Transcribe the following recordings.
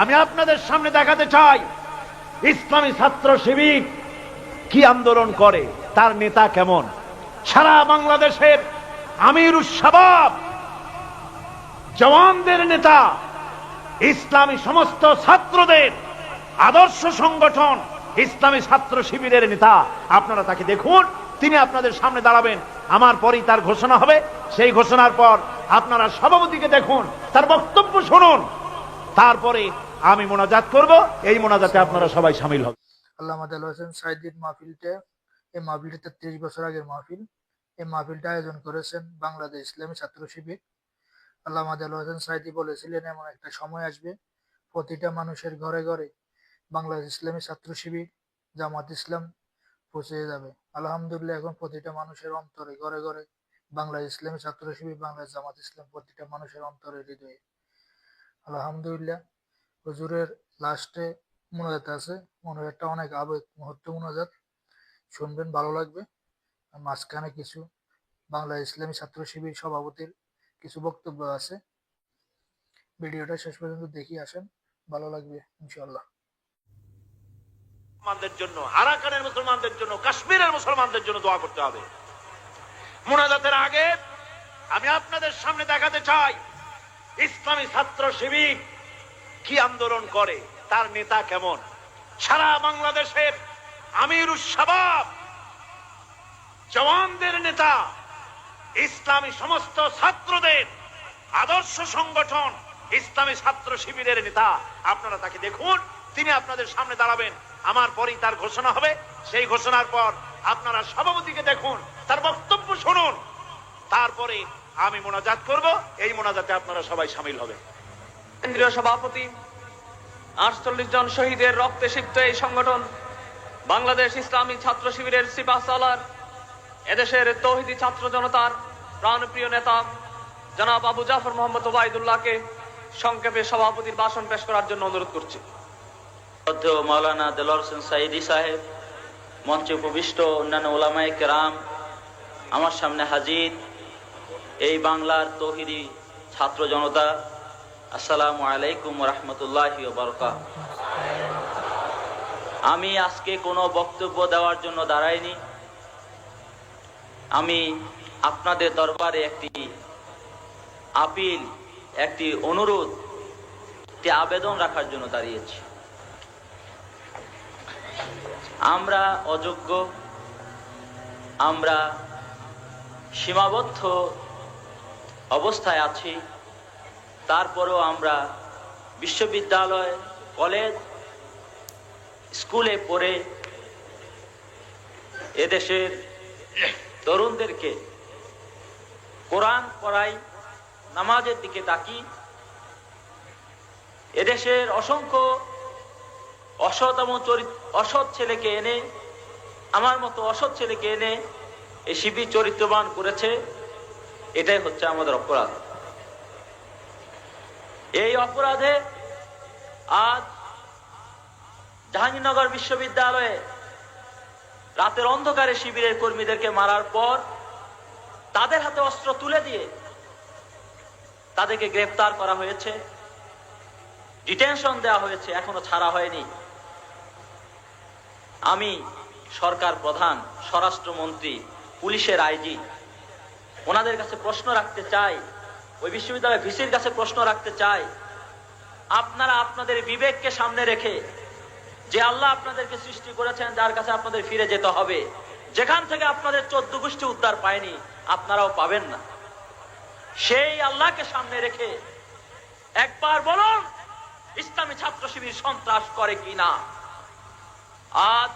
আমি আপনাদের সামনে দেখাতে চাই, ইসলামী ছাত্র শিবির কি আন্দোলন করে, তার নেতা কেমন? সারা বাংলাদেশের আমির উৎসবাব জওয়ানদের নেতা, ইসলামী সমস্ত ছাত্রদের আদর্শ সংগঠন, ইসলামী ছাত্র শিবিরের নেতা। আপনারা তাকে দেখুন, তিনি আপনাদের সামনে দাঁড়াবেন। আমার পরই তার ঘোষণা হবে। সেই ঘোষণার পর আপনারা সভাপতিকে দেখুন, তার বক্তব্য শুনুন। তারপরে আমি মোনাজাত করব, এই মোনাজাতে আপনারা সবাই সামিল হবে আল্লাহ হোসেন সাইদিন মাহফিলটা এই মাহফিলটা ত্রিশ বছর আগের মাহফিল। এই মাহফিলটা আয়োজন করেছেন বাংলাদেশ ইসলামী ছাত্র শিবির। আল্লাহ মাদাল হোসেন সাইদি বলেছিলেন, এমন একটা সময় আসবে, প্রতিটা মানুষের ঘরে ঘরে বাংলাদেশ ইসলামী ছাত্র শিবির, জামাত ইসলাম পৌঁছে যাবে। আলহামদুলিল্লাহ, এখন প্রতিটা মানুষের অন্তরে ঘরে ঘরে বাংলাদেশ ইসলামী ছাত্র শিবির, বাংলাদেশ জামাত ইসলাম প্রতিটা মানুষের অন্তরে হৃদয়ে। আলহামদুলিল্লাহ হুজুরের লাস্টে মোনাজাত আছে। মোনাজাতটা অনেক আবেগ মুহূর্ত মোনাজাত। শুনবেন, ভালো লাগবে। মাঝখানে কিছু বাংলা ইসলামী ছাত্র শিবির সভাপতির কিছু বক্তব্য আছে। ভিডিওটা শেষ পর্যন্ত দেখি আসেন। ভালো লাগবে ইনশাল্লাহ মুসলমানদের জন্য আরাকানের মুসলমানদের জন্য, কাশ্মীরের মুসলমানদের জন্য দোয়া করতে হবে। মোনাজাতের আগে আমি আপনাদের সামনে দেখাতে চাই, ইসলামী ছাত্র শিবির কি আন্দোলন করে, তার নেতা কেমন? সারা বাংলাদেশের আমির উৎসবাব জওয়ানদের নেতা, ইসলামী সমস্ত ছাত্রদের আদর্শ সংগঠন, ইসলামী ছাত্র শিবিরের নেতা, আপনারা তাকে দেখুন, তিনি আপনাদের সামনে দাঁড়াবেন। আমার পরেই তার ঘোষণা হবে, সেই ঘোষণার পর আপনারা সভাপতিকে দেখুন, তার বক্তব্য শুনুন। তারপরে আমি মোনাজাত করব, এই মোনাজাতে আপনারা সবাই সামিল হবে কেন্দ্রীয় সভাপতি, আটচল্লিশ জন শহীদের রক্তে সিক্ত এই সংগঠন, বাংলাদেশ ইসলামী ছাত্র শিবিরের সিপাহ সালার, এদেশের তৌহিদি ছাত্র জনতার প্রাণপ্রিয় নেতা জনাব আবু জাফর মোহাম্মদ ওবায়দুল্লাহকে সংক্ষেপে সভাপতির ভাষণ পেশ করার জন্য অনুরোধ করছি। মাওলানা দেলোয়ার হোসেন সাইদি সাহেব, মঞ্চে উপবিষ্ট অন্যান্য ওলামায়ে কেরাম, আমার সামনে হাজির এই বাংলার তৌহিদি ছাত্র জনতা আসসালামু আলাইকুম রহমতুল্লাহ আমি আজকে কোনো বক্তব্য দেওয়ার জন্য দাঁড়াইনি। আমি আপনাদের দরবারে একটি আপিল, একটি অনুরোধ, একটি আবেদন রাখার জন্য দাঁড়িয়েছি। আমরা অযোগ্য, আমরা সীমাবদ্ধ অবস্থায় আছি। তারপরেও আমরা বিশ্ববিদ্যালয়, কলেজ, স্কুলে পড়ে এদেশের তরুণদেরকে কোরআন পড়াই, নামাজের দিকে তাকি। এদেশের অসংখ্য অসতম চরিত, অসৎ ছেলেকে এনে, আমার মতো অসৎ ছেলেকে এনে এই শিবির চরিত্রবান করেছে। এটাই হচ্ছে আমাদের অপরাধ। এই অপরাধে আজ জাহাঙ্গীরনগর বিশ্ববিদ্যালয়ে রাতের অন্ধকারে শিবিরের কর্মীদেরকে মারার পর তাদের হাতে অস্ত্র তুলে দিয়ে তাদেরকে গ্রেফতার করা হয়েছে। ডিটেনশন দেওয়া হয়েছে, এখনও ছাড়া হয়নি। আমি সরকার প্রধান, স্বরাষ্ট্রমন্ত্রী, পুলিশের আইজি, ওনাদের কাছে প্রশ্ন রাখতে চাই ওই বিশ্ববিদ্যালয় ভিসির কাছে প্রশ্ন রাখতে চাই। আপনারা আপনাদের বিবেককে সামনে রেখে যে আল্লাহ আপনাদেরকে সৃষ্টি করেছেন, যার কাছে আপনাদের ফিরে যেতে হবে, যেখান থেকে আপনাদের চোদ্দ গোষ্ঠী উদ্ধার পায়নি, আপনারাও পাবেন না। সেই আল্লাহকে সামনে রেখে একবার বলুন, ইসলামী ছাত্র শিবির সন্ত্রাস করে কিনা। আজ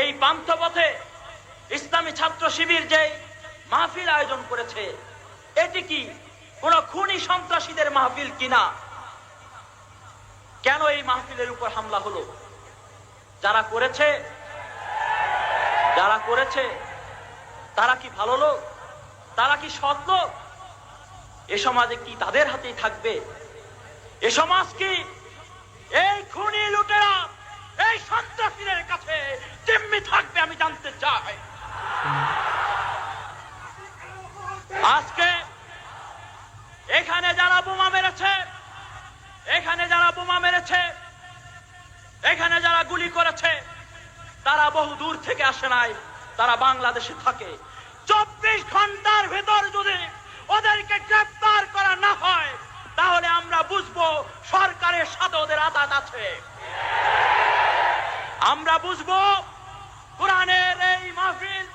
এই পান্থপথে ইসলামী ছাত্র শিবির যে মাহফিল আয়োজন করেছে, এটি কি কোন খুনি সন্ত্রাসীদের মাহফিল কিনা? কেন এই মাহফিলের উপর হামলা হলো? যারা করেছে? যারা করেছে? তারা কি ভালো লোক? তারা কি সৎ লোক? এ সমাজে কি তাদের হাতেই থাকবে? এ সমাজ কি এই খুনি লুটেরা, এই সন্ত্রাসীদের কাছে জিম্মি থাকবে আমি জানতে চাই। আজকে এখানে যারা বোমা মেরেছে, এখানে যারা বোমা মেরেছে, এখানে যারা গুলি করেছে, তারা বহু দূর থেকে আসে নাই, তারা বাংলাদেশে থাকে। চব্বিশ ঘণ্টার ভেতর যদি ওদেরকে গ্রেফতার করা না হয়, তাহলে আমরা বুঝব সরকারের সাথে ওদের আদাত আছে। আমরা বুঝব কোরআনের এই মাহফিল,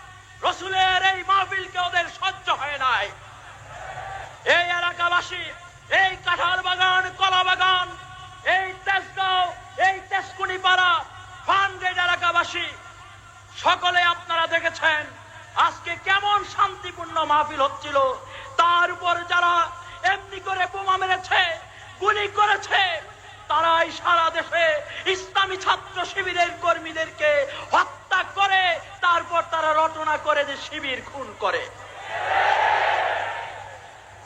রসুলের এই মাহফিলকে ওদের সহ্য হয় নাই। এই এলাকাবাসী, এই কাঁঠাল বাগান, কলা বাগান, এই তেজগাঁও, এই তেজকুনি পাড়া ফান্ডেড এলাকাবাসী, সকলে আপনারা দেখেছেন আজকে কেমন শান্তিপূর্ণ মাহফিল হচ্ছিল। তার উপর যারা এমনি করে বোমা মেরেছে, গুলি করেছে, তারাই সারা দেশে ইসলামী ছাত্র শিবিরের কর্মীদেরকে হত্যা করে, তারপর তারা রটনা করে যে শিবির খুন করে।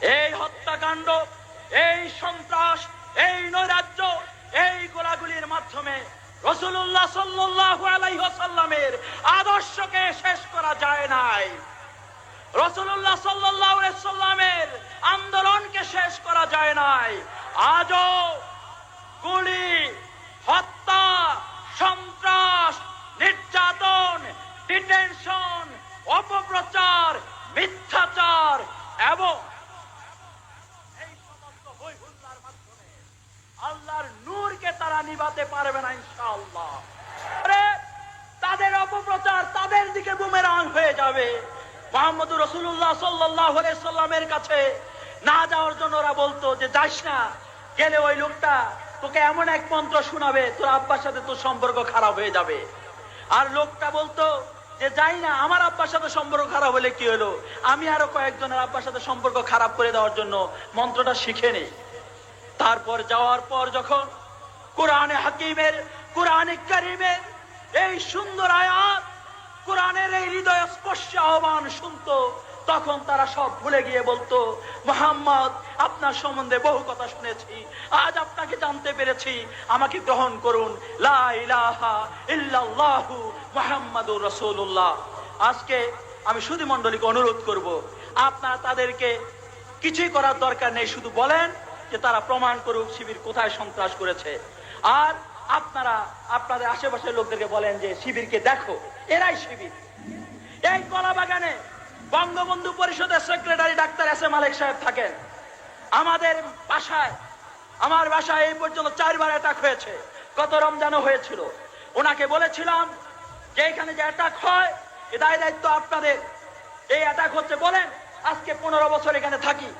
এই হত্যাকাণ্ড, এই সন্ত্রাস, এই নৈরাজ্য, এই গোলাগুলির মাধ্যমে রসুল্লাহ আলাইহি আদর্শকে শেষ করা যায় নাই। রসুল্লাহ সাল্লামের আন্দোলনকে শেষ করা যায় নাই। আজও গুলি, হত্যা, সন্ত্রাস, নির্যাতন, ডিটেনশন, অপপ্রচার, মিথ্যাচার এবং এই সমস্ত হইহুল্লার মাধ্যমে আল্লাহর নূরকে তারা নিভাতে পারবে না, ইনশাআল্লাহ। তাদের অপপ্রচার তাদের দিকে বুমেরাং হয়ে যাবে। মোহাম্মদ রসুল্লাহ সাল্লাহ সাল্লামের কাছে না যাওয়ার জন্য ওরা বলতো যে, যাস না, গেলে ওই লোকটা তোকে এমন এক মন্ত্র শোনাবে, তোর আব্বার সাথে তোর সম্পর্ক খারাপ হয়ে যাবে। আর লোকটা বলতো যে, যাই না, আমার আব্বার সাথে সম্পর্ক খারাপ হলে কি হলো? আমি আরও কয়েকজনের আব্বার সাথে সম্পর্ক খারাপ করে দেওয়ার জন্য মন্ত্রটা শিখে নেই। তারপর যাওয়ার পর যখন কোরআনে হাকিমের, কোরআনে করিমের এই সুন্দর আয়াত কোরআনের এই হৃদয় স্পর্শ আহ্বান শুনতো, তখন তারা সব ভুলে গিয়ে বলতো, মোহাম্মদ, আপনার সম্বন্ধে বহু কথা শুনেছি, আজ আপনাকে জানতে পেরেছি, আমাকে গ্রহণ করুন আজকে আমি সুধী মন্ডলীকে অনুরোধ করব, আপনারা তাদেরকে কিছুই করার দরকার নেই, শুধু বলেন যে তারা প্রমাণ করুক শিবির কোথায় সন্ত্রাস করেছে। আর আপনারা, আপনাদের আশেপাশের লোকদেরকে বলেন যে, শিবিরকে দেখো। এরাই শিবির। এই কলা বাগানে বঙ্গবন্ধু পরিষদের secretary doctor S M Malik সাহেব থাকেন। আমাদের বাসায়, আমার বাসায় এই পর্যন্ত চারবার অ্যাটাক হয়েছে। কত রমজানও হয়েছিল। ওনাকে বলেছিলাম যে, এখানে যে অ্যাটাক হয়, এ দায় দায়িত্ব আপনাদের। এই অ্যাটাক হচ্ছে বলেন, আজকে পনেরো বছর এখানে থাকি।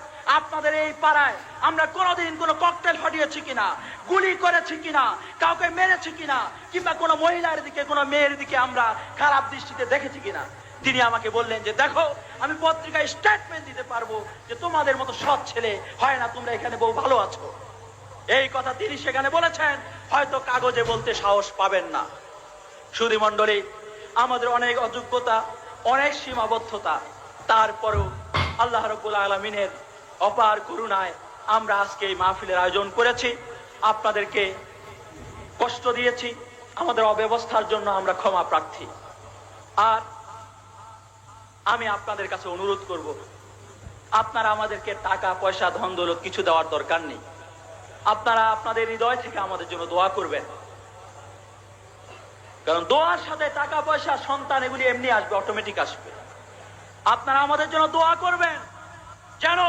এই পাড়ায় আমরা কোনোদিন কোনো ককটেল ফাটিয়েছি কিনা, গুলি করেছি কিনা, কাউকে মেরেছি কিনা, কিংবা কোনো মহিলার দিকে, কোনো মেয়ের দিকে আমরা খারাপ দৃষ্টিতে দেখেছি কিনা। তিনি আমাকে বললেন যে, দেখো, আমি পত্রিকায় স্টেটমেন্ট দিতে পারব যে তোমাদের মতো সৎ ছেলে হয় না, তোমরা এখানে বহু ভালো আছো। এই কথা তিনি সেখানে বলেছেন, হয়তো কাগজে বলতে সাহস পাবেন না। সুধী মণ্ডলী, আমাদের অনেক অযোগ্যতা, অনেক সীমাবদ্ধতা, তারপরও আল্লাহ রব্বুল আলমিনের অপার করুণায় আমরা আজকে এই মাহফিলের আয়োজন করেছি। আপনাদেরকে কষ্ট দিয়েছি। আমাদের অব্যবস্থার জন্য আমরা ক্ষমা প্রার্থী। আর আমি আপনাদের কাছে অনুরোধ করব, আপনারা আমাদেরকে টাকা, পয়সা, ধন, দৌলত কিছু দেওয়ার দরকার নেই। আপনারা আপনাদের হৃদয় থেকে আমাদের জন্য দোয়া করবেন। কারণ দোয়ার সাথে টাকা, পয়সা, সন্তান এগুলি এমনি আসবে অটোমেটিক আসবে। আপনারা আমাদের জন্য দোয়া করবেন। যেন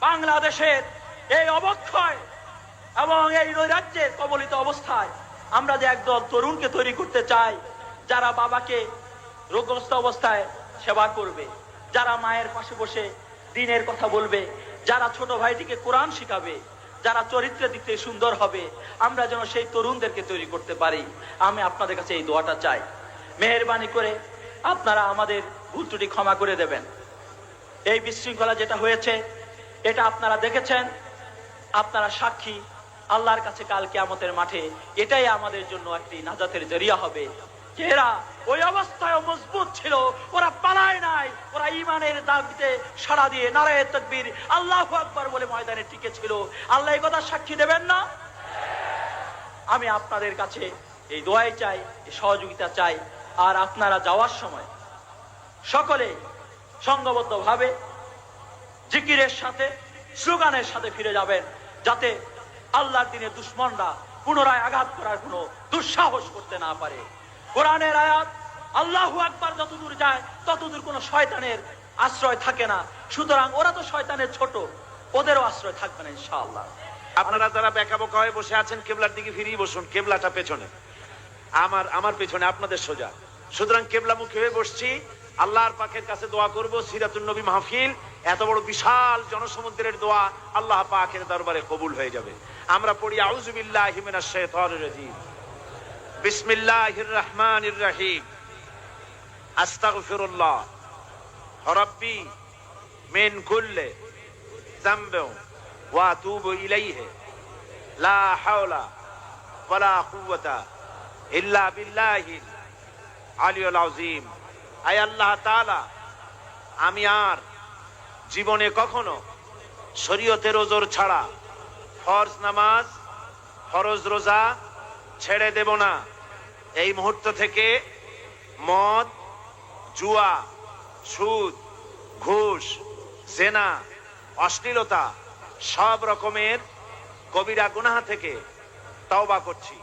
বাংলাদেশের এই অবক্ষয় এবং এই নৈরাজ্যের কবলিত অবস্থায় আমরা যে একদল তরুণকে তৈরি করতে চাই, যারা বাবাকে রোগগ্রস্ত অবস্থায় সেবা করবে, যারা মায়ের পাশে বসে দিনের কথা বলবে, যারা ছোট ভাইটিকে কোরআন শিখাবে, যারা চরিত্রের দিক থেকে সুন্দর হবে, আমরা যেন সেই তরুণদেরকে তৈরি করতে পারি। আমি আপনাদের কাছে এই দোয়াটা চাই। মেহরবানি করে আপনারা আমাদের ভুল ত্রুটি ক্ষমা করে দেবেন। এই বিশৃঙ্খলা যেটা হয়েছে এটা আপনারা দেখেছেন, আপনারা সাক্ষী, আল্লাহর কাছে কালকে আমাদের মাঠে। এটাই আমাদের জন্য একটি নাজাতের জরিয়া হবে। এরা ওই অবস্থায় মজবুত ছিল, ওরা পালায় নাই, ওরা ইমানের দাবিতে সাড়া দিয়ে নারায় তকবীর আল্লাহ আকবার বলে ময়দানে টিকে ছিল আল্লাহ কথা সাক্ষী দেবেন না? আমি আপনাদের কাছে এই দোয়াই চাই, এই সহযোগিতা চাই। আর আপনারা যাওয়ার সময় সকলে সংঘবদ্ধভাবে জিকিরের সাথে, স্লোগানের সাথে ফিরে যাবেন, যাতে আল্লাহর দিনে দুশ্মনরা পুনরায় আঘাত করার কোনো দুঃসাহস করতে না পারে। কোরআনের আয়াত, আল্লাহু আকবার যতদূর যায়, ততদূর কোনো শয়তানের আশ্রয় থাকে না। সুতরাং ওরা তো শয়তানের ছোট, ওদেরও আশ্রয় থাকবে না, ইনশাআল্লাহ। আপনারা যারা বেকা বোকা হয়ে বসে আছেন, কেবলার দিকে ফিরিয়ে বসুন, কেবলাটা পেছনে। আমার আমার পেছনে, আপনাদের সোজা। সুতরাং কেবলামুখী হয়ে বসছি। আল্লাহর পাকের কাছে দোয়া করব সিরাতুল নবী মাহফিল। এত বড় বিশাল জনসমুদ্রের দোয়া আল্লাহ পাকের দরবারে কবুল হয়ে যাবে। আমরা পড়ি আউযুবিল্লাহি মিনাশ শাইতানির রাজিম। বিসমিল্লাহির রহমানির রহিম। আস্তাগফিরুল্লাহ। রাব্বি, মিন কুল্লি যামবিন ওয়া আতুবু ইলাইহি। লা হাওলা ওয়ালা কুওয়াতা ইল্লা বিল্লাহিল আলিয়ুল আযীম। আয় আল্লাহ তাআলা, আমি আর জীবনে কখনো শরীয়তের ওজোর ছাড়া ফরজ নামাজ, ফরজ রোজা ছেড়ে দেব না। এই মুহূর্ত থেকে মদ, জুয়া, সুদ, ঘুষ, জেনা, অশ্লীলতা, সব রকমের কবিরা গুনাহ থেকে তওবা করছি।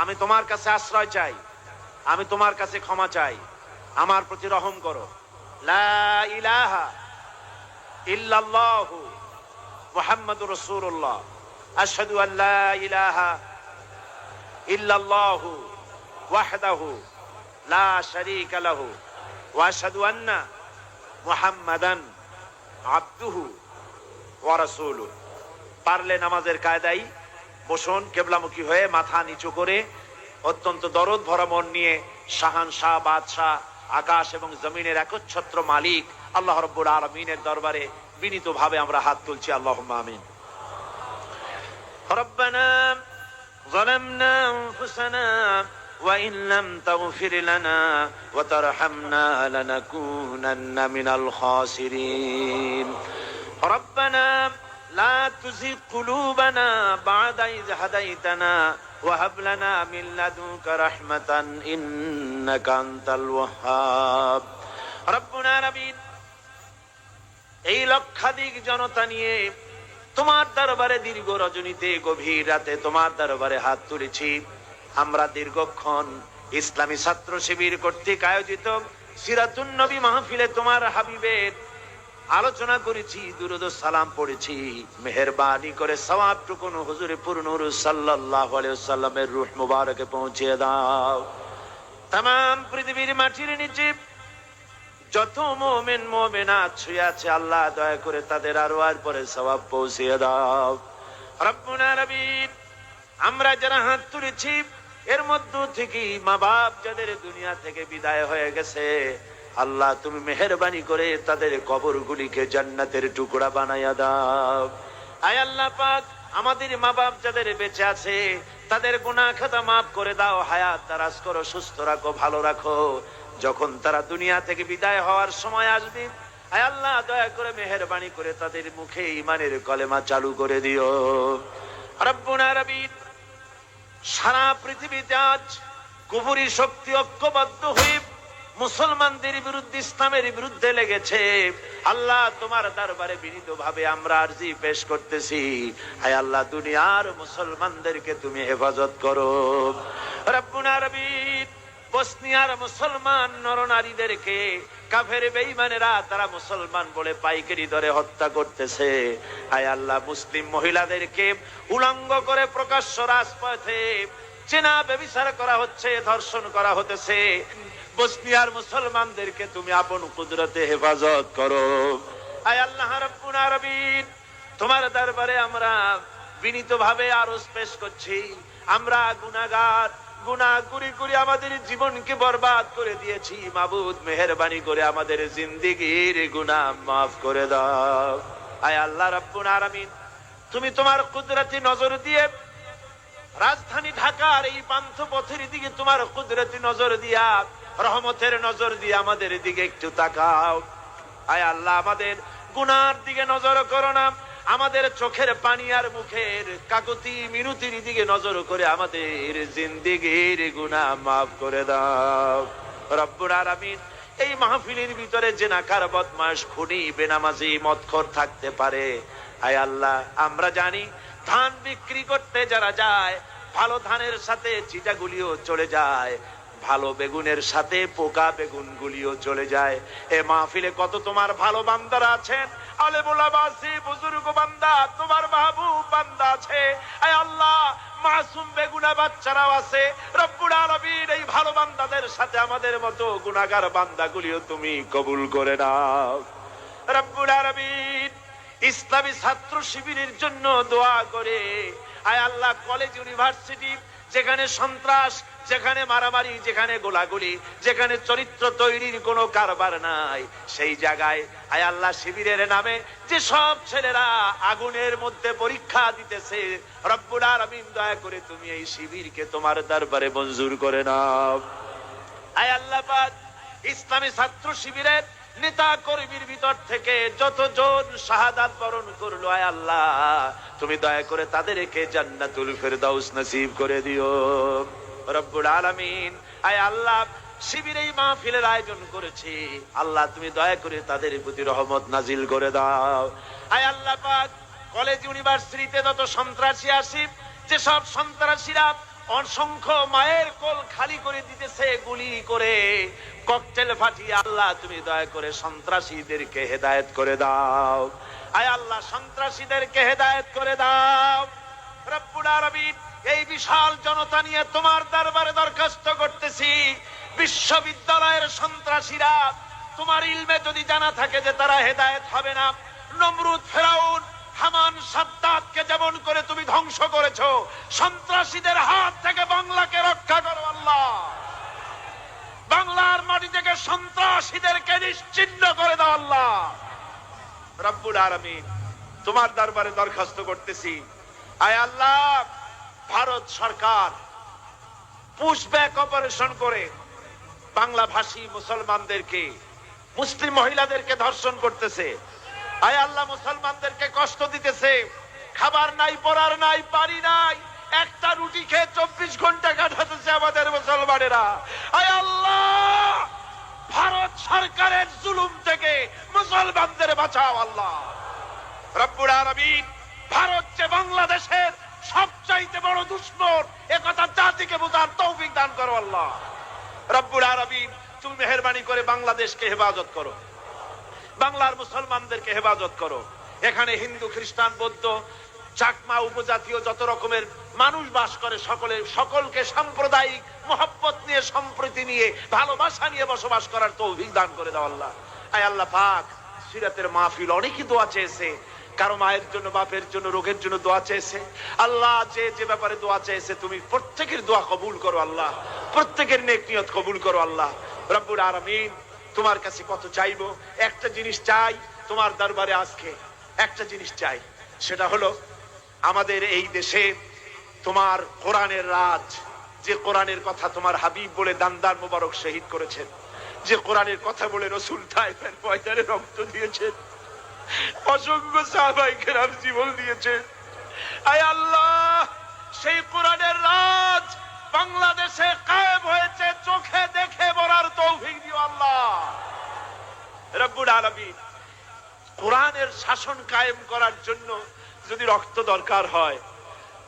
আমি তোমার কাছে আশ্রয় চাই, আমি তোমার কাছে ক্ষমা চাই। আমার প্রতি রহম করো। লা ইলাহা ইল্লাল্লাহু মুহাম্মাদুর রাসূলুল্লাহ। আশহাদু আল লা ইলাহা ইল্লাল্লাহু লা পারলে নামাজের কায়দাই বসুন, কেবলামুখী হয়ে মাথা নিচু করে অত্যন্ত দরদ ভরা মন নিয়ে শাহান শাহ, বাদশাহ আকাশ এবং জমিনের একচ্ছত্র মালিক আল্লাহ রব্বুল আলমিনের দরবারে বিনীত ভাবে আমরা হাত তুলছি আল্লাহ আমিন ربنا ظلمنا أنفسنا وإن لم تغفر لنا وترحمنا لنكونن من الخاسرين ربنا لا تزغ قلوبنا بعد إذ هديتنا وهب لنا من لدنك رحمة إنك أنت الوهاب ربنا نبينا এই লক্ষাধিক জনতা নিয়ে তোমার দরবারে দীর্ঘ রজনীতে গভীর রাতে তোমার দরবারে হাত তুলেছি আমরা দীর্ঘক্ষণ ইসলামী ছাত্র শিবির কর্তৃক আয়োজিত সিরাতুন নবী মাহফিলে তোমার হাবিবের আলোচনা করেছি, দুরুদ সালাম পড়েছি। মেহরবানি করে সওয়াবটুকুন হুজুরে পুরনুর আলাইহি সাল্লামের রূহ মুবারকে পৌঁছে দাও। তাম পৃথিবীর মাটির নিচে যত মোমেন, মোমেনাত শুয়ে আছে, আল্লাহ দয়া করে তাদের আরও আর পরে সবাব পৌঁছিয়ে দাও। আলামিন, আমরা যারা হাত তুলেছি, এর মধ্য থেকে মা বাপ যাদের দুনিয়া থেকে বিদায় হয়ে গেছে আল্লাহ, তুমি মেহরবানি করে তাদের কবরগুলিকে জান্নাতের টুকরা বানাইয়া দাও। আয় আল্লাহ পাক, আমাদের মা বাপ যাদের বেঁচে আছে, তাদের গুনাহ খাতা মাফ করে দাও, হায়াত তারাজ করো, সুস্থ রাখো, ভালো রাখো। যখন তারা দুনিয়া থেকে বিদায় হওয়ার সময় আসবে, আয় আল্লাহ, দয়া করে মেহরবানি করে তাদের মুখে ইমানের কলেমা চালু করে দিও। রব্বুল আলামিন, সারা পৃথিবীতে আজ কুবুরি শক্তি ঐক্যবদ্ধ হয়ে মুসলমানদের বিরুদ্ধে, ইসলামের বিরুদ্ধে লেগেছে। আল্লাহ তোমার দরবারে বিনীত ভাবে আমরা আরজি পেশ করতেছি। হায় আল্লাহ, দুনিয়ার মুসলমানদেরকে তুমি হেফাজত করো। বসনিয়ার মুসলমান নরনারীদেরকে, কাফের বেঈমানেরা তারা মুসলমান বলে পাইকারি দরে হত্যা করতেছে। হায় আল্লাহ, মুসলিম মহিলাদেরকে উলঙ্গ করে প্রকাশ্য রাজপথে চেনা বেবিচার করা হচ্ছে, ধর্ষণ করা হতেছে। বসনিয়ার মুসলমানদেরকে তুমি আপন কুদরতে হেফাজত করো। আয় আল্লাহ তোমার দরবারে আমরা বিনীত ভাবে আরও পেশ করছি। আমরা গুনাহগার গুনাহ করি করি আমাদের জীবনকে বরবাদ করে দিয়েছি। মাবুদ, মেহেরবানি করে আমাদের জিন্দিগির গুনাহ মাফ করে দাও। আয় আল্লাহ আলামিন, তুমি তোমার কুদরতি নজর দিয়ে রাজধানী ঢাকার এই পান্থ পথের দিকে তোমার কুদরতি নজর দিয়া রহমতের নজর দিয়ে আমাদের দিকে একটু তাকাও। আয় আল্লাহ, আমাদের গুনার দিকে নজর করো না। আমাদের চোখের পানি আর মুখের কাকতি মিনতির দিকে নজর করে আমাদের জিন্দিগির গুনাহ মাফ করে দাও। রব্বুল আলামিন, এই মাহফিলের ভিতরে যে নাকার বদমাস খুনি, বেনামাজি, মদখর থাকতে পারে। আয় আল্লাহ, আমরা জানি ধান বিক্রি করতে যারা যায়, ভালো ধানের সাথে চিটাগুলিও চলে যায়। ভালো বেগুনের সাথে পোকা বেগুন গুলিও চলে যায়। এ মাহফিলে কত তোমার ভালো বান্দারা আছেন? আলে বোলাবাসী বুজুর্গ বান্দা, তোমার মাহবুব বান্দা আছে। আয় আল্লাহ, মাসুম বেগুনা বাচ্চারাও আছে। রব্বুল আলামিন, এই ভালো বান্দাদের সাথে আমাদের মতো গুনাহগার বান্দাগুলিও তুমি কবুল করে নাও। রব্বুল আলামিন, ইসলামী ছাত্র শিবিরের জন্য দোয়া করে। আয় আল্লাহ, কলেজ, ইউনিভার্সিটি যেখানে সন্ত্রাস, যেখানে মারামারি, যেখানে গোলাগুলি, যেখানে চরিত্র তৈরির কোনো কারবার নাই, সেই জায়গায় আয় আল্লাহ শিবিরের নামে যে সব ছেলেরা আগুনের মধ্যে পরীক্ষা দিতেছে, রব্বুল আলামিন দয়া করে তুমি এই শিবিরকে তোমার দরবারে মঞ্জুর করে নাও। আয় আল্লাহ ইসলামী ছাত্র শিবিরের নেতা কর্মীর ভিতর থেকে যতজন শাহাদাত বরণ করল, আয় আল্লাহ, তুমি দয়া করে তাদেরকে জান্নাতুল ফেরদাউস নসিব করে দিও। রব্বুল আলামিন, আয় আল্লাহ, শিবির এই মাহফিলের আয়োজন করেছি। আল্লাহ, তুমি দয়া করে তাদের প্রতি রহমত নাজিল করে দাও। আয় আল্লাহ পাক, কলেজ, ইউনিভার্সিটিতে যত সন্ত্রাসী আসিফ, যেসব সন্ত্রাসীরা অসংখ্য মায়ের কোল খালি করে দিতেছে, গুলি করে ককটেল ফাটিয়ে আল্লাহ, তুমি দয়া করে সন্ত্রাসীদেরকে হেদায়েত করে দাও। আয় আল্লাহ, সন্ত্রাসীদেরকে হেদায়েত করে দাও। এই বিশাল জনতা নিয়ে তোমার দরবারে দরখাস্ত করতেছি। বিশ্ববিদ্যালয়ের সন্ত্রাসীরা, তোমার ইলমে যদি জানা থাকে যে তারা হেদায়েত হবে না, নমরুদ, ফেরাউন, হামান সাদ্দাতকে যেমন করে তুমি ধ্বংস করেছ, সন্ত্রাসীদের হাত থেকে বাংলাকে রক্ষা করো আল্লাহ। বাংলার মাটি থেকে সন্ত্রাসীদেরকে নিশ্চিন্ন করে দাও আল্লাহ। রব্বুল আলামিন, তোমার দরবারে দরখাস্ত করতেছি। আয় আল্লাহ, ভারত সরকার পুশব্যাক অপারেশন করে বাংলা ভাষী মুসলমানদেরকে, মুসলিম মহিলাদেরকে ধর্ষণ করতেছে। আয় আল্লাহ, মুসলমানদেরকে কষ্ট দিতেছে। খাবার নাই, পড়ার নাই, পানি নাই। একটা রুটি খেয়ে চব্বিশ ঘণ্টা কাটাতেছে আমাদের মুসলমানেরা। আয় আল্লাহ! ভারত সরকারের জুলুম থেকে মুসলমানদের বাঁচাও আল্লাহ। ভারত যে বাংলাদেশের সবচাইতে বড় দুশ্মন, এ কথা জাতিকে বোঝার তৌফিক দান করো আল্লাহ। রব্বুল আলামিন, তুমি মেহরবানি করে বাংলাদেশকে হেফাজত করো। বাংলার মুসলমানদেরকে হেফাজত করো। এখানে হিন্দু, খ্রিস্টান, বৌদ্ধ, চাকমা উপজাতীয় যত রকমের মানুষ বাস করে সকলে সকলকে সাম্প্রদায়িক মহব্বত নিয়ে, সম্প্রীতি নিয়ে, ভালোবাসা নিয়ে বসবাস করার তৌফিক দান করে দাও আল্লাহ। আয় আল্লাহ পাক, সিরাতের মাহফিল অনেকই দোয়া চেয়েছে। কারও মায়ের জন্য, বাপের জন্য, রোগের জন্য দোয়া চেয়েছে। আল্লাহ যে যে ব্যাপারে দোয়া চেয়েছে, তুমি প্রত্যেকের দোয়া কবুল করো আল্লাহ। প্রত্যেকের নেক নিয়ত কবুল করো আল্লাহ। রব্বুল আলামিন, তোমার কাছে কত চাইব? একটা জিনিস চাই তোমার দরবারে আজকে। একটা জিনিস চাই, সেটা হলো, আমাদের এই দেশে তোমার কোরআনের রাজ, যে কোরআনের কথা তোমার হাবিব বলে দান্দার মোবারক শহীদ করেছেন, যে কোরআনের কথা বলে রসুল তাইফের পয়দারে রক্ত দিয়েছেন, অসংখ্য সাহাবাই কেরাম জীবন দিয়েছেন। আয় আল্লাহ, সেই কোরআনের রাজ বাংলাদেশে কায়েম হয়েছে, চোখে দেখে বলার তৌফিক দিও আল্লাহ। রব্বুল আলামিন, কোরআনের শাসন কায়েম করার জন্য যদি রক্ত দরকার হয়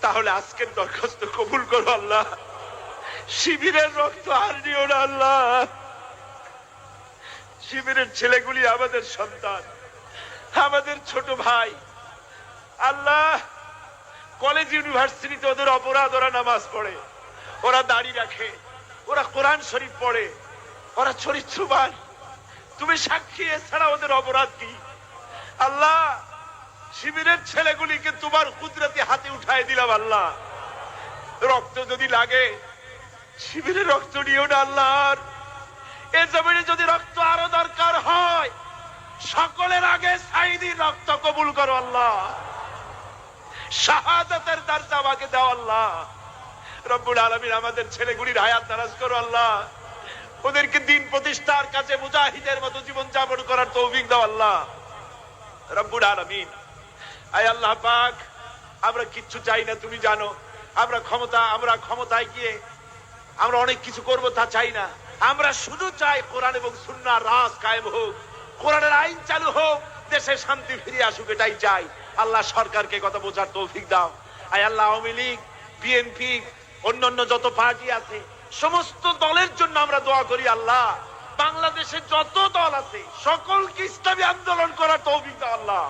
তাহলে আজকের দরখাস্ত কবুল করো আল্লাহ। শিবিরের রক্ত আর নিও না আল্লাহ। শিবিরের ছেলেগুলি আমাদের সন্তান, আমাদের ছোট ভাই। আল্লাহ কলেজ ইউনিভার্সিটিতে ওদের অপরাধ, ওরা নামাজ পড়ে, ওরা দাড়ি রাখে, ওরা কোরআন শরীফ পড়ে, ওরা চরিত্রবান। তুমি সাক্ষী, এছাড়া ওদের অপরাধ কি? আল্লাহ শিবিরের ছেলেগুলিকে তোমার কুদরতি হাতে উঠায় দিলাম আল্লাহ। রক্ত যদি লাগে শিবিরের রক্ত নিও না আল্লাহর। এ জমিনে যদি রক্ত আরও দরকার হয়, সকলের আগে সাইদির রক্ত কবুল করো আল্লাহ। শাহাদাতের দরজা আমাকে দাও আল্লাহ। রব্বুল আলমিন আমাদের ছেলেগুলির হায়াত দারাজ করো আল্লাহ। ওদেরকে দিন প্রতিষ্ঠার কাছে মুজাহিদের মতো জীবন যাপন করার তৌফিক দাও আল্লাহ। রব্বুল আলমিন। আয় আল্লাহ পাক, আমরা কিচ্ছু চাই না, তুমি জানো। আমরা ক্ষমতা, আমরা ক্ষমতায় গিয়ে আমরা অনেক কিছু করব, তা চাই না। আমরা শুধু চাই কোরআন এবং সুন্নাহ রাজ কায়েম হোক। কোরআনের আইন চালু হোক, দেশে শান্তি ফিরে আসুক, এটাই চাই। আল্লাহ সরকারকে কথা বোঝার তৌফিক দাও। আয় আল্লাহ আওয়ামী লীগ, বিএনপি, অন্যান্য যত পার্টি আছে, সমস্ত দলের জন্য আমরা দোয়া করি আল্লাহ। বাংলাদেশে যত দল আছে, সকলকে ইসলামী আন্দোলন করার তৌফিক দাও আল্লাহ।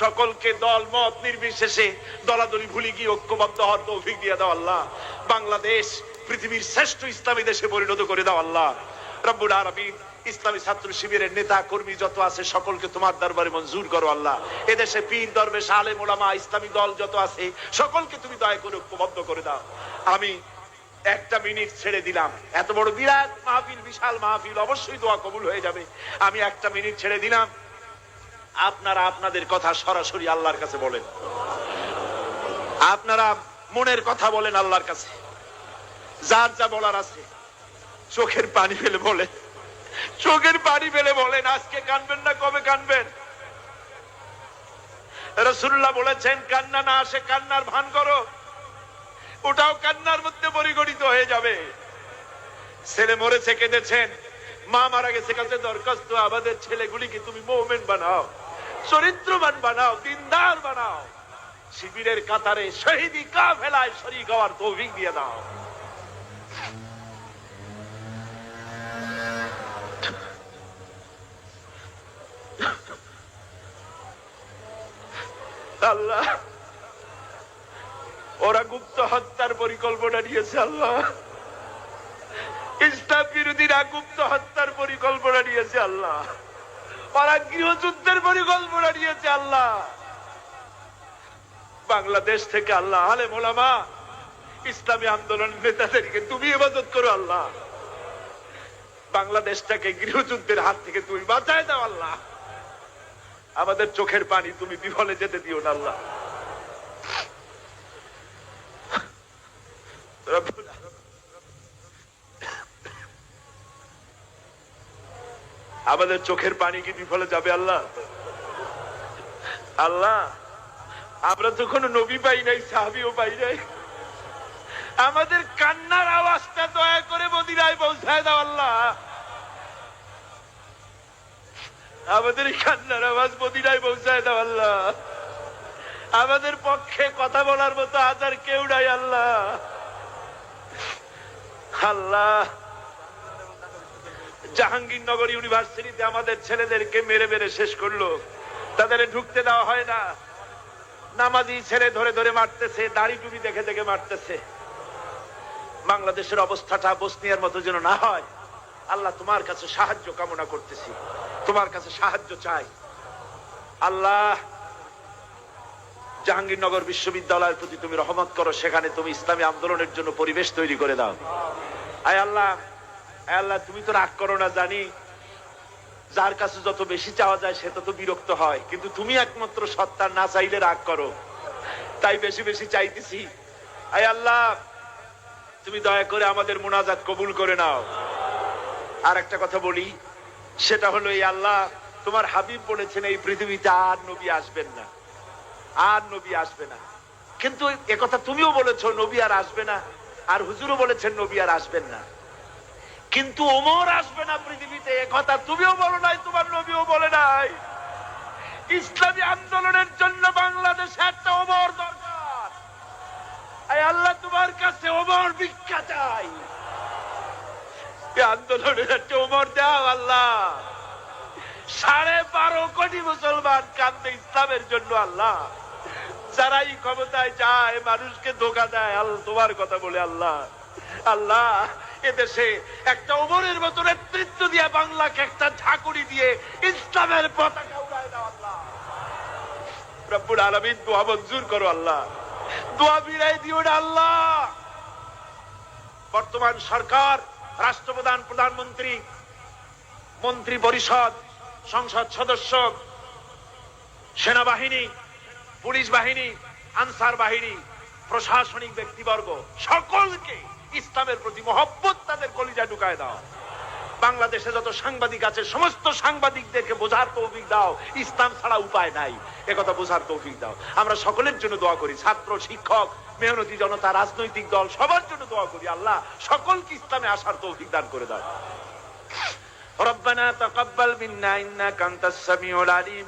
সকলকে দল, মত নির্বিশেষে দলাদলি ভুলে গিয়ে ঐক্যবদ্ধ হওয়ার তৌফিক দিয়ে দাও আল্লাহ। বাংলাদেশ পৃথিবীর শ্রেষ্ঠ ইসলামী দেশে পরিণত করে দাও আল্লাহ। রব্বুল আরবিন ইসলামী ছাত্র শিবিরের নেতা, কর্মী যত আছে, সকলকে তোমার দরবারে মঞ্জুর করো আল্লাহ। এদেশে পীর, দরবেশ, আলেম, ওলামা, ইসলামী দল যত আছে, সকলকে তুমি দয়া করে ঐক্যবদ্ধ করে দাও। আমি একটা মিনিট ছেড়ে দিলাম। এত বড় বিরাট মাহফিল, বিশাল মাহফিল, অবশ্যই দোয়া কবুল হয়ে যাবে। আমি একটা মিনিট ছেড়ে দিলাম। আপনারা আপনাদের কথা সরাসরি আল্লাহর কাছে বলেন। আপনারা মনের কথা বলেন আল্লাহর কাছে। যার যা বলার আছে, চোখের পানি ফেলে বলেন। চোখের পানি ফেলে বলেন, আজকে কানবেন না, কবে কানবেন? রসুল্লাহ বলেছেন, কান্না না আসে, কান্নার ভান করো। ওটাও কান্নার মধ্যে পরিগণিত হয়ে যাবে। ছেলে মরেছে, কেঁদেছেন। মা মারা গেছে, কাছে দরখাস্ত। আমাদের ছেলেগুলিকে তুমি মোমেন্ট বানাও। চরিত্রবান বানাও, দিনদার বানাও। শিবিরের কাতারে শহীদি কা ফেলায় শরীর হওয়ার তৌফিক দিয়ে দাও। আল্লাহ, ওরা গুপ্ত হত্যার পরিকল্পনা নিয়েছে, আল্লাহ। ইসলাম বিরোধীরা গুপ্ত হত্যার পরিকল্পনা নিয়েছে, আল্লাহ। ওরা গৃহযুদ্ধের পরিকল্পনা নিয়েছে আল্লাহ। বাংলাদেশ থেকে আল্লাহ আলে মোলামা ইসলামী আন্দোলন নেতাদেরকে তুমি ইবাদত করো আল্লাহ। বাংলাদেশটাকে গৃহযুদ্ধের হাত থেকে তুমি বাঁচায় দাও আল্লাহ। আমাদের চোখের পানি তুমি বিফলে যেতে দিও না আল্লাহ। আমাদের চোখের পানি কি বিফলে যাবে, আল্লাহ? আল্লাহ, আমরা তো কোনো নবী পাই নাই, সাহাবিও পাই নাই। আমাদের কান্নার আওয়াজটা দয়া করে মদিনায় পৌঁছায় দাও, আল্লাহ। আমাদের কান্নার আওয়াজ মদিনায় পৌঁছায় দাও, আল্লাহ। আমাদের পক্ষে কথা বলার মতো আদার কেউ নাই, আল্লাহ। আল্লাহ জাহাঙ্গীরনগর ইউনিভার্সিটিতে আমাদের ছেলেদেরকে মেরে মেরে শেষ করল। তাদের ঢুকতে দেওয়া হয় না। নামাজি ছেলে ধরে ধরে মারতেছে, দাড়ি টুপি দেখে দেখে মারতেছে। বাংলাদেশের অবস্থাটা বসনিয়ার মতো যেন না হয়। আল্লাহ তোমার কাছে সাহায্য কামনা করতেছি। তোমার কাছে সাহায্য চাই। আল্লাহ, জাহাঙ্গীরনগর বিশ্ববিদ্যালয়ের প্রতি তুমি রহমত করো, সেখানে তুমি ইসলামী আন্দোলনের জন্য পরিবেশ তৈরি করে দাও। আয় আল্লাহ আল্লাহ, তুমি তো রাগ করো না, জানি। যার কাছে যত বেশি চাওয়া যায়, সে তত বিরক্ত হয়। কিন্তু তুমি একমাত্র সত্তার, না চাইলে রাগ করো। তাই বেশি বেশি চাইতেছি। আয় আল্লাহ, তুমি দয়া করে আমাদের মোনাজাত কবুল করে নাও। আর একটা কথা বলি, সেটা হলো, এই আল্লাহ, তোমার হাবিব বলেছেন, এই পৃথিবীতে আর নবী আসবেন না। আর নবী আসবে না। কিন্তু একথা তুমিও বলেছ, নবী আর আসবে না। আর হুজুরও বলেছেন, নবী আর আসবেন না। কিন্তু ওমর আসবে না পৃথিবীতে। একথা তুমিও বলো নাই, তোমার নবীও বলে নাই। ইসলামী আন্দোলনের জন্য বাংলাদেশে একটা ওমর দরকার। আল্লাহ, তোমার কাছে ওমর ভিক্ষা চাই। আন্দোলনের একটা ওমর দাও আল্লাহ। সাড়ে বারো কোটি মুসলমান কান্দে ইসলামের জন্য আল্লাহ। যারা এই ক্ষমতায় যায়, মানুষকে ধোকা দেয়, আল্লাহ, তোমার কথা বলে আল্লাহ। আল্লাহ এদেশে একটা ওমরের মতো নেতৃত্ব দিয়ে বাংলাকে একটা ঝাঁকুড়ি দিয়ে ইসলামের পতাকা উড়ায় দাও আল্লাহ। রব্বুল আলমিন দোয়া মঞ্জুর করো আল্লাহ। দোয়া বিরাই দিও না আল্লাহ। বর্তমান সরকার, রাষ্ট্রপ্রধান, প্রধানমন্ত্রী, মন্ত্রী পরিষদ, সংসদ সদস্য, সেনাবাহিনী, পুলিশ বাহিনী, আনসার বাহিনী প্রশাসনিক ব্যক্তিবর্গ সকলকে ইসলামের প্রতি মহব্বত তাদের কলিজা ঢুকায় দাও বাংলাদেশে যত সাংবাদিক আছে সমস্ত সাংবাদিকদেরকে বোঝার তৌফিক দাও ইসলাম ছাড়া উপায় নাই একথা বোঝার তৌফিক দাও আমরা সকলের জন্য দোয়া করি ছাত্র শিক্ষক মেহনতি জনতা রাজনৈতিক দল সবার জন্য দোয়া করি আল্লাহ সকলকে ইসলামে আসার তৌফিক দান করে দাও ربنا تقبل منا انك انت السميع العليم